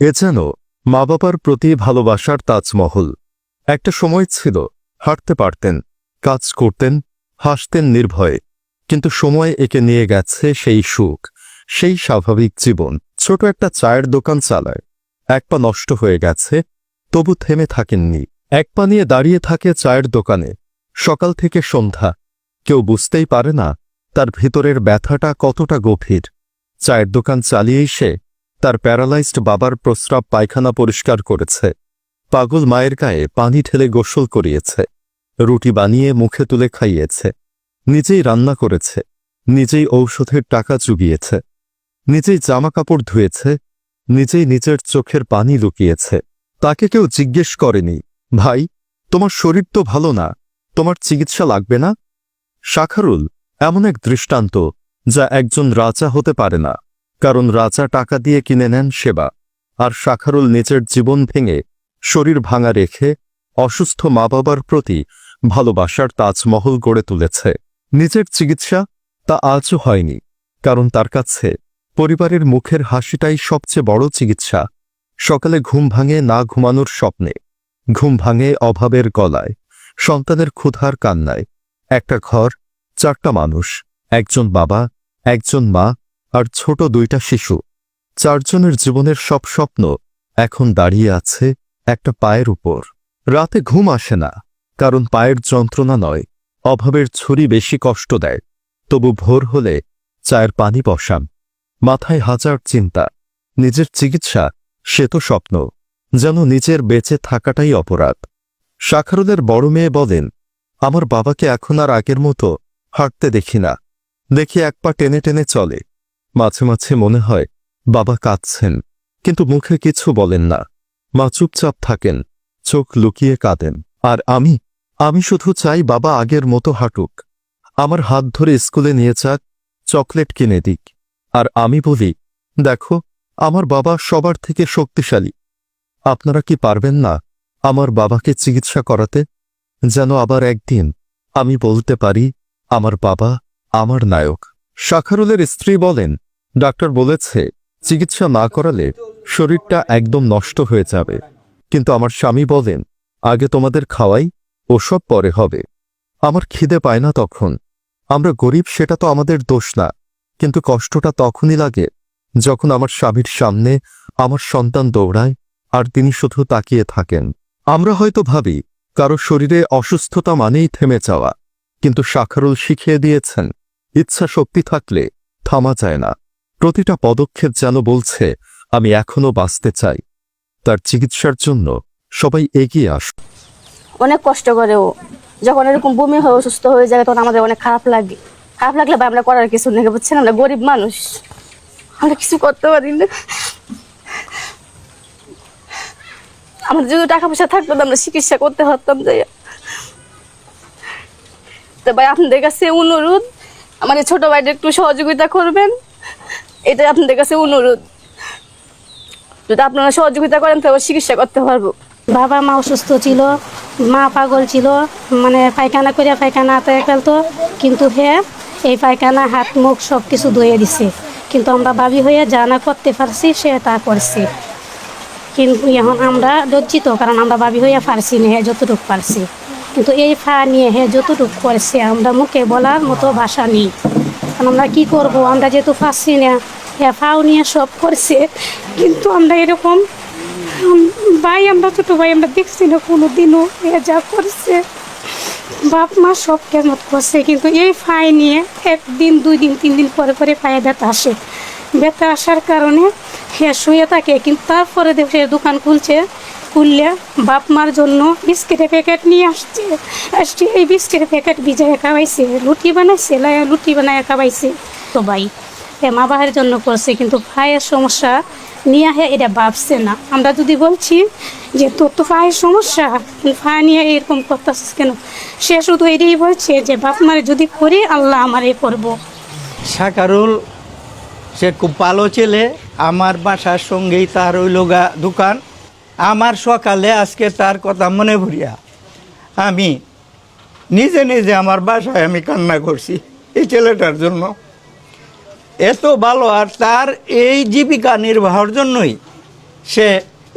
এ যেন মা বাবার প্রতি ভালোবাসার তাজমহল। একটা সময় ছিল, হাঁটতে পারতেন, কাজ করতেন, হাসতেন নির্ভয়ে। কিন্তু সময় একে নিয়ে গেছে সেই সুখ, সেই স্বাভাবিক জীবন। ছোট একটা চায়ের দোকান চালায়। এক পা নষ্ট হয়ে গেছে, তবু থেমে থাকেননি। এক পা নিয়ে দাঁড়িয়ে থাকে চায়ের দোকানে। সকাল থেকে সন্ধ্যা। কেউ বুঝতেই পারে না, তার ভিতরের ব্যথাটা কতটা গভীর। চায়ের দোকান চালিয়েই সে তার প্যারালাইজড বাবার প্রস্রাব পায়খানা পরিষ্কার করেছে। পাগল মায়ের গায়ে পানি ঠেলে গোসল করিয়েছে। রুটি বানিয়ে মুখে তুলে খাইয়েছে। নিজেই রান্না করেছে। নিজেই ঔষধের টাকা চুগিয়েছে। নিজেই জামা কাপড় ধুয়েছে। নিজেই নিজের চোখের পানি লুকিয়েছে। তাকে কেউ জিজ্ঞেস করেনি, ভাই, তোমার শরীর তো ভালো না, তোমার চিকিৎসা লাগবে না? শাখারুল এমন এক দৃষ্টান্ত যা একজন রাজা হতে পারে না। কারণ রাজা টাকা দিয়ে কিনে নেন সেবা, আর শাখারুল নিজের জীবন ভেঙে শরীর ভাঙা রেখে অসুস্থ মা বাবার প্রতি ভালোবাসার তাজমহল গড়ে তুলেছে। নিজের চিকিৎসা তা আজও হয়নি, কারণ তার কাছে পরিবারের মুখের হাসিটাই সবচেয়ে বড় চিকিৎসা। সকালে ঘুম ভাঙে না ঘুমানোর স্বপ্নে, ঘুম ভাঙে অভাবের গলায়, সন্তানের ক্ষুধার কান্নায়। একটা ঘর, চারটা মানুষ, একজন বাবা, একজন মা আর ছোট দুইটা শিশু। চারজনের জীবনের সব স্বপ্ন এখন দাঁড়িয়ে আছে একটা পায়ের উপর। রাতে ঘুম আসে না, কারণ পায়ের যন্ত্রণা নয়, অভাবের ছুরি বেশি কষ্ট দেয়। তবু ভোর হলে চায়ের পানি বসান। মাথায় হাজার চিন্তা। নিজের চিকিৎসা, সে তো স্বপ্ন, যেন নিজের বেঁচে থাকাটাই অপরাধ। শাখারুলের বড় মেয়ে বলেন, আমার বাবাকে এখন আর আগের মতো হাঁটতে দেখি না। দেখি এক পা টেনে টেনে চলে। মাঝে মাঝে মনে হয়, বাবা কাঁদছেন। কিন্তু মুখে কিছু বলেন না। মা চুপচাপ থাকেন, চোখ লুকিয়ে কাঁদেন। আর আমি আমি শুধু চাই বাবা আগের মতো হাঁটুক। আমার হাত ধরে স্কুলে নিয়ে যাক, চকলেট কিনে দিক। আর আমি বলি, দেখো, আমার বাবা সবার থেকে শক্তিশালী। আপনারা কি পারবেন না আমার বাবাকে চিকিৎসা করাতে? যেন আবার একদিন আমি বলতে পারি, আমার বাবা আমার নায়ক। শাখারুলের স্ত্রী বলেন ডাক্তার বলেছে, চিকিৎসা না করালে শরীরটা একদম নষ্ট হয়ে যাবে। কিন্তু আমার স্বামী বলেন, আগে তোমাদের খাওয়াই, ওসব পরে হবে। আমার খিদে পায় না তখন। আমরা গরিব, সেটা তো আমাদের দোষ না। কিন্তু কষ্টটা তখনই লাগে, যখন আমার স্বামীর সামনে আমার সন্তান দৌড়ায়, আর তিনি শুধু তাকিয়ে থাকেন। আমরা হয়তো ভাবি, কারও শরীরে অসুস্থতা মানেই থেমে যাওয়া। কিন্তু শাখারুল শিখিয়ে দিয়েছেন ইচ্ছা শক্তি থাকলে থামা যায় না। প্রতিটা পদক্ষেপ যেন বলছে, আমি এখনও বাঁচতে চাই। তার চিকিৎসার জন্য সবাই এগিয়ে আস অনেক কষ্ট করে ও যখন এরকম বমি হয়ে অসুস্থ হয়ে যায়, তখন আমাদের অনেক খারাপ লাগে। খারাপ লাগলে আমরা করার কিছু নেই, বুঝছেন? আমরা গরিব মানুষ। আমরা কিছু করতে পারি না। আমাদের যদি টাকা পয়সা থাকতো আমরা চিকিৎসা করতে পারতাম, যাই তো ভাই, আপনাদের কাছে অনুরোধ এই ছোট ভাইটা একটু সহযোগিতা করবেন। এটাই আপনাদের কাছে অনুরোধ। যদি আপনারা সহযোগিতা করেন, তাহলে চিকিৎসা করতে পারব। বাবা মা অসুস্থ ছিল, মা পাগল ছিল মানে পায়খানা করে পায়খানা আতায় ফেলতো, কিন্তু হে, এই পায়খানা, হাত, মুখ সব কিছু ধুয়ে দিছে। কিন্তু আমরা বাবি হয়ে, যা না করতে পারছি, সে তা করছে। কিন্তু এখন আমরা লজ্জিত, কারণ আমরা বাবি হইয়া পারছি না, হে, যতটুকু পারছি। কিন্তু এই ফা নিয়ে, হে, যতটুকু করছে, আমরা মুখে বলার মতো ভাষা নেই। আমরা কি করব? আমরা যেহেতু পারছি না হে ফাও নিয়ে সব করছে। কিন্তু আমরা এরকম ভাই আমরা, ছোটো ভাই আমরা দেখছি না কোনো দিনও এ যা করছে। বাপ মা সব কেমন করছে, কিন্তু এই ফাই নিয়ে একদিন, দুই দিন, তিন দিন পরে পরে পায়ে ব্যথা আসে। ব্যথা আসার কারণে হ্যাঁ শুয়ে থাকে, কিন্তু তারপরে দেখে দোকান খুলছে। খুললে বাপ মার জন্য বিস্কিটের প্যাকেট নিয়ে আসছে। আসছে এই বিস্কিটের প্যাকেট ভিজায় খাওয়াইছে লুটি বানাইছে লাইয়া লুটি বানায় খাওয়াইছে তো ভাই। এ মা বাবার জন্য করছে কিন্তু ভাইয়ের সমস্যা নিয়ে আহে এটা ভাবছে না। আমরা যদি বলছি যে তোর তো ভাইয়ের সমস্যা ভাই নিয়ে এরকম করতেছিস কেন? সে শুধু এটাই বলছে যে বাপ মারে যদি করি আল্লাহ আমার আমারে করব। শাকারুল সে খুব ভালো ছেলে আমার বাসার সঙ্গেই তার ওই গা দোকান। আমার সকালে আজকে তার কথা মনে ভরিয়া আমি নিজে নিজে আমার বাসায় আমি কান্না করছি এই ছেলেটার জন্য। এত ভালো আর তার এই জীবিকা নির্বাহের জন্যই সে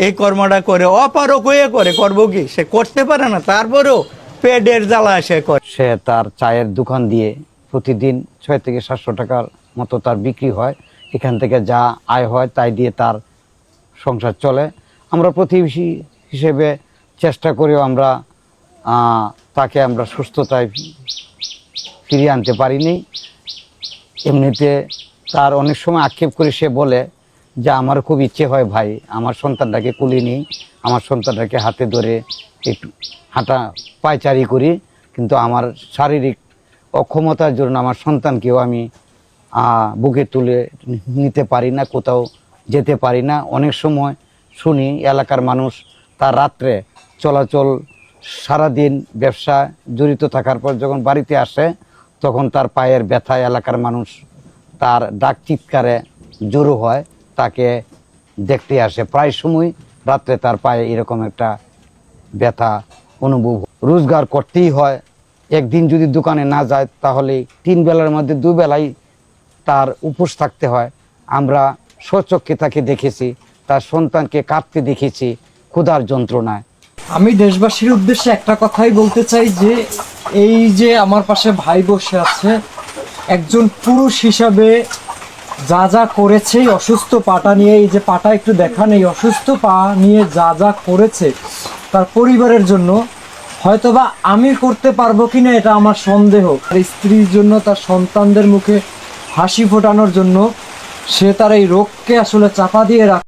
এই কর্মটা করে। অপারক হয়ে করে করব কি? সে করতে পারে না, তারপরেও পেডের জ্বালা সে করে। সে তার চায়ের দোকান দিয়ে প্রতিদিন ছয় থেকে সাতশো টাকার মতো তার বিক্রি হয়। এখান থেকে যা আয় হয় তাই দিয়ে তার সংসার চলে। আমরা প্রতিবেশী হিসেবে চেষ্টা করেও আমরা তাকে আমরা সুস্থতায় ফিরিয়ে আনতে পারিনি। এমনিতে তার অনেক সময় আক্ষেপ করে সে বলে যে, আমার খুব ইচ্ছে হয় ভাই, আমার সন্তানটাকে কুলি নিই আমার সন্তানটাকে হাতে ধরে একটু হাঁটা, পায়চারি করি, কিন্তু আমার শারীরিক অক্ষমতার জন্য আমার সন্তানকেও আমি বুকে তুলে নিতে পারি না, কোথাও যেতে পারি না। অনেক সময় শুনি, এলাকার মানুষ তার রাত্রে চলাচল, সারাদিন ব্যবসা জড়িত থাকার পর যখন বাড়িতে আসে, তখন তার পায়ের ব্যথায় এলাকার মানুষ তার ডাক চিৎকারে জড়ো হয়, তাকে দেখতে আসে। প্রায় সময় রাত্রে তার পায়ে এরকম একটা ব্যথা অনুভব রোজগার করতেই হয়। একদিন যদি দোকানে না যায়, তাহলে তিন বেলার মধ্যে দুবেলাই তার উপোস থাকতে হয়। আমরা স্বচক্ষে তাকে দেখেছি। তার সন্তানকে কাঁদতে দেখেছি ক্ষুধার যন্ত্রণায়। আমি দেশবাসীর উদ্দেশ্যে একটা কথাই বলতে চাই যে, এই যে আমার পাশে ভাই বসে আছে, একজন পুরুষ হিসাবে যা যা করেছে অসুস্থ পাটা নিয়ে, এই যে পাটা একটু দেখা নেই অসুস্থ পা নিয়ে যা যা করেছে, তার পরিবারের জন্য হয়তোবা আমি করতে পারব কি না এটা আমার সন্দেহ। তার স্ত্রীর জন্য, তার সন্তানদের মুখে হাসি ফোটানোর জন্য সে তার এই রোগকে আসলে চাপা দিয়ে রাখ